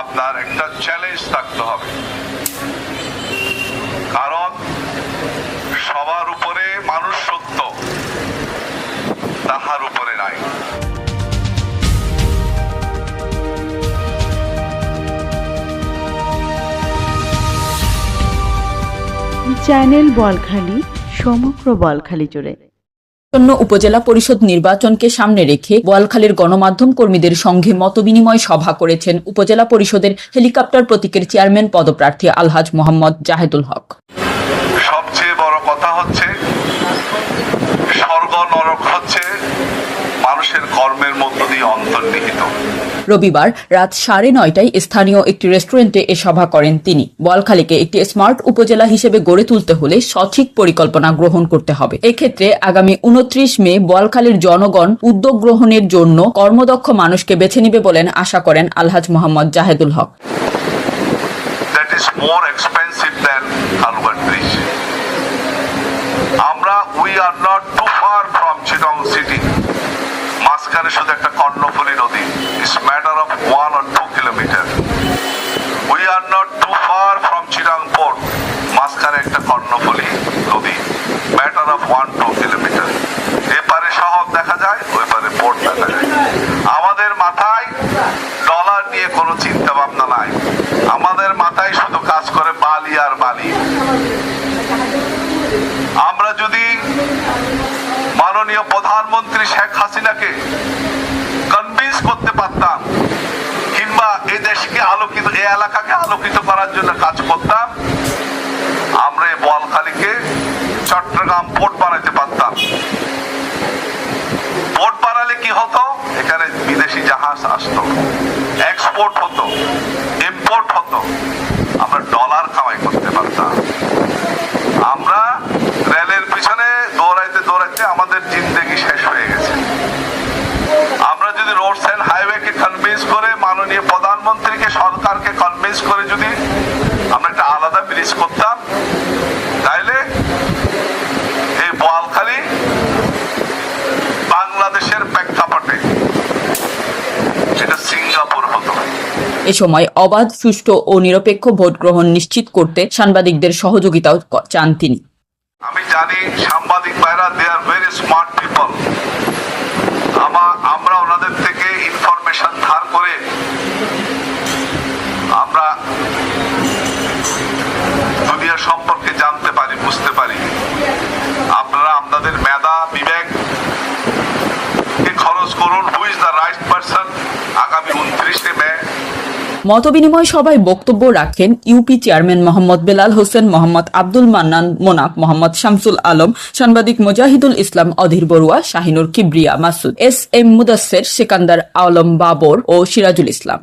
আপনার একটা চ্যালেঞ্জ থাকতে হবে। কারণ সবার উপরে মানুষ সত্য, তাহার উপরে নাই। চ্যানেল বলখালি, সমগ্র বলখালি জুড়ে। আসন্ন উপজেলা পরিষদ নির্বাচনকে সামনে রেখে বোয়ালখালীর গণমাধ্যম কর্মীদের সঙ্গে মতবিনিময় সভা করেছেন উপজেলা পরিষদের হেলিকপ্টার প্রতীকের চেয়ারম্যান পদপ্রার্থী আলহাজ মোহাম্মদ জাহেদুল হক। সবচেয়ে বড় কথা হচ্ছে রবিবার রাত সাড়ে নয়টায় স্থানীয় একটি রেস্টুরেন্টে এ সভা করেন তিনি। বোয়ালখালীকে একটি স্মার্ট উপজেলা হিসেবে গড়ে তুলতে হলে সঠিক পরিকল্পনা গ্রহণ করতে হবে। এক্ষেত্রে আগামী উনত্রিশ মে বোয়ালখালীর জনগণ উদ্যোগ গ্রহণের জন্য কর্মদক্ষ মানুষকে বেছে নিবে বলেন আশা করেন আলহাজ মোহাম্মদ জাহেদুল হক। আমরা we are not too far from Chittagong city মাঝখানে শুধু একটা কর্ণফুলী নদী it's matter of one or two kilometre we are not too far from Chittagong port মাঝখানে একটা কর্ণফুলী নদী matter of one, two kilometre. এপারে শহর দেখা যায়, ওই পারে পোর্ট দেখা যায়। আমাদের মাথায় ডলার নিয়ে কোনো চিন্তা ভাবনা নাই। আমাদের মাথায় শুধু কাজ করে বালি আর বালি। আমরা যদি মাননীয় প্রধানমন্ত্রী শেখ হাসিনাকে কনভিন্স করতে পারতাম, কিংবা এই দেশকে আলোকিত এই এলাকাকে আলোকিত করার জন্য কাজ করতাম আমরা এই বোয়ালখালীকে চট্টগ্রাম পোর্ট বানাইতে পারতাম। পোর্ট বানালে কি হতো? এখানে বিদেশি জাহাজ আসতো। এক্সপোর্ট হতো ইম্পোর্ট হতো। আমরা ডলার কামাই করতে পারতাম। আমরা রেলের পিছনে দৌড়াইতে দৌড়াইতে আমাদের জিন্দেগি শেষ হয়ে গেছে। আমরা যদি রোডস অ্যান্ড হাইওয়েকে কনভিন্স করে, মাননীয় প্রধানমন্ত্রীকে, সরকারকে কনভিন্স করে যদি আমরা একটা আলাদা ব্রিজ করতাম এ সময় অবাধ, সুষ্ঠু ও নিরপেক্ষ ভোট গ্রহণ নিশ্চিত করতে সাংবাদিকদের সহযোগিতাও চান তিনি। আমি জানি সাংবাদিক they are very smart people আমরা ওনাদের মতবিনিময় সভায় বক্তব্য রাখেন ইউপি চেয়ারম্যান মোহাম্মদ বেলাল হোসেন, মোহাম্মদ আব্দুল মান্নান মোনাক মোহাম্মদ শামসুল আলম, সাংবাদিক মুজাহিদুল ইসলাম, অধীর বড়ুয়া, শাহিনুর কিবরিয়া, মাসুদ, এস এম মুদাসের, সেকান্দার আলম বাবর ও সিরাজুল ইসলাম।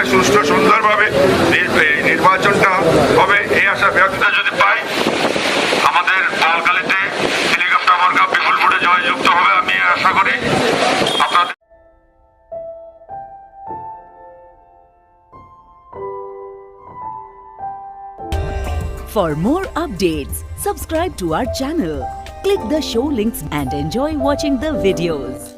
নির্বাচন হবে সুষ্ঠু সুন্দরভাবে নির- এই নির্বাচনটা হবে এই আশা ব্যক্ত যদি পাই আমাদের বালকালিতে হেলিকপ্টার মার্কা বিপুল ফুটে জয়যুক্ত হবে আমি আশা করি আপনাদের For more updates, subscribe to our channel, click the show links and enjoy watching the videos.